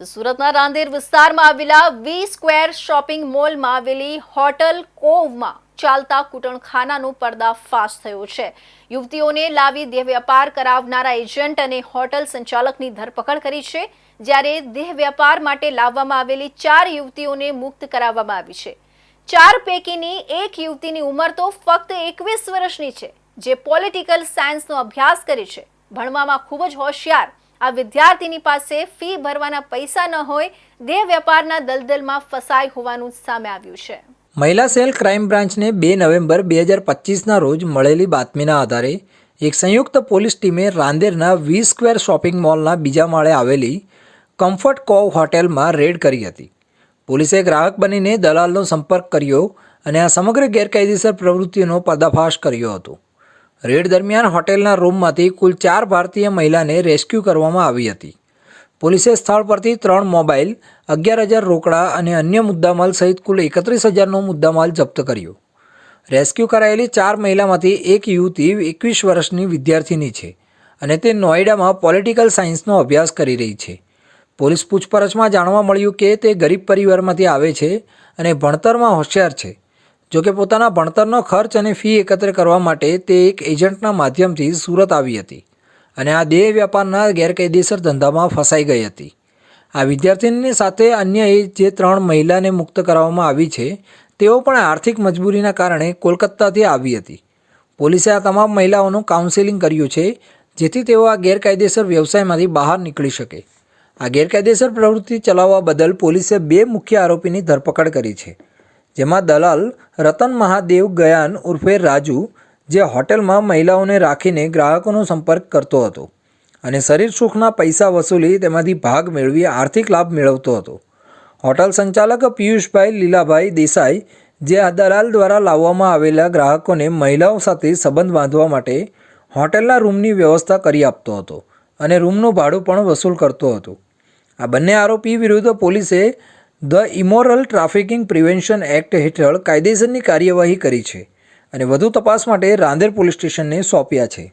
સુરતના રાંદેર વિસ્તારમાં આવેલા વી સ્ક્વેર શોપિંગ મોલમાં આવેલી હોટલ કોવમાં ચાલતા કૂટણખાનાનો પર્દાફાશ થયો છે. યુવતીઓને લાવી દેહ વ્યાપાર કરાવનારા એજન્ટ અને હોટલ સંચાલકની ધરપકડ કરી છે, જ્યારે દેહ વ્યાપાર માટે લાવવામાં આવેલી ચાર યુવતીઓને મુક્ત કરાવવામાં આવી છે. ચાર પૈકીની એક યુવતીની ઉંમર તો ફક્ત એકવીસ વર્ષની છે, જે પોલિટિકલ સાયન્સનો અભ્યાસ કરે છે. ભણવામાં ખૂબ જ હોશિયાર આ વિદ્યાર્થીની પાસે ફી ભરવાના પૈસા ન હોય, દેહ વેપારના દલદલમાં ફસાઈ હોવાનું સામે આવ્યું છે. મહિલા સેલ ક્રાઇમ બ્રાન્ચને બે નવેમ્બર બે હજાર પચીસના રોજ મળેલી બાતમીના આધારે એક સંયુક્ત પોલીસ ટીમે રાંદેરના વી સ્ક્વેર શોપિંગ મોલના બીજા માળે આવેલી કમ્ફર્ટ કોવ હોટેલમાં રેડ કરી હતી. પોલીસે ગ્રાહક બનીને દલાલનો સંપર્ક કર્યો અને આ સમગ્ર ગેરકાયદેસર પ્રવૃત્તિનો પર્દાફાશ કર્યો હતો. રેડ દરમિયાન હોટેલના રૂમમાંથી કુલ ચાર ભારતીય મહિલાને રેસ્ક્યુ કરવામાં આવી હતી. પોલીસે સ્થળ પરથી ત્રણ મોબાઈલ, અગિયાર હજાર રોકડા અને અન્ય મુદ્દામાલ સહિત કુલ એકત્રીસ હજારનો મુદ્દામાલ જપ્ત કર્યો. રેસ્ક્યુ કરાયેલી ચાર મહિલામાંથી એક યુવતી એકવીસ વર્ષની વિદ્યાર્થીની છે અને તે નોઈડામાં પોલિટિકલ સાયન્સનો અભ્યાસ કરી રહી છે. પોલીસ પૂછપરછમાં જાણવા મળ્યું કે તે ગરીબ પરિવારમાંથી આવે છે અને ભણતરમાં હોશિયાર છે. જોકે પોતાના ભણતરનો ખર્ચ અને ફી એકત્ર કરવા માટે તે એક એજન્ટના માધ્યમથી સુરત આવી હતી અને આ દેહ વ્યાપારના ગેરકાયદેસર ધંધામાં ફસાઈ ગઈ હતી. આ વિદ્યાર્થીની સાથે અન્ય જે ત્રણ મહિલાને મુક્ત કરાવવામાં આવી છે, તેઓ પણ આર્થિક મજબૂરીના કારણે કોલકાતાથી આવી હતી. પોલીસે આ તમામ મહિલાઓનું કાઉન્સેલિંગ કર્યું છે, જેથી તેઓ આ ગેરકાયદેસર વ્યવસાયમાંથી બહાર નીકળી શકે. આ ગેરકાયદેસર પ્રવૃત્તિ ચલાવવા બદલ પોલીસે બે મુખ્ય આરોપીની ધરપકડ કરી છે. જેમાં દલાલ રતન મહાદેવ ગયાન ઉર્ફે રાજુ, જે હોટેલમાં મહિલાઓને રાખીને ગ્રાહકોનો સંપર્ક કરતો હતો અને શરીર સુખના પૈસા વસૂલી તેમાંથી ભાગ મેળવી આર્થિક લાભ મેળવતો હતો. હોટલ સંચાલક પિયુષભાઈ લીલાભાઈ દેસાઈ, જે આ દલાલ દ્વારા લાવવામાં આવેલા ગ્રાહકોને મહિલાઓ સાથે સંબંધ બાંધવા માટે હોટેલના રૂમની વ્યવસ્થા કરી આપતો હતો અને રૂમનું ભાડું પણ વસૂલ કરતો હતો. આ બંને આરોપી વિરુદ્ધ પોલીસે the immoral trafficking prevention act હેઠળ કાયદેસરની કાર્યવાહી કરી છે અને વધુ તપાસ માટે રાંદેર પોલીસ સ્ટેશનને સોંપ્યા છે.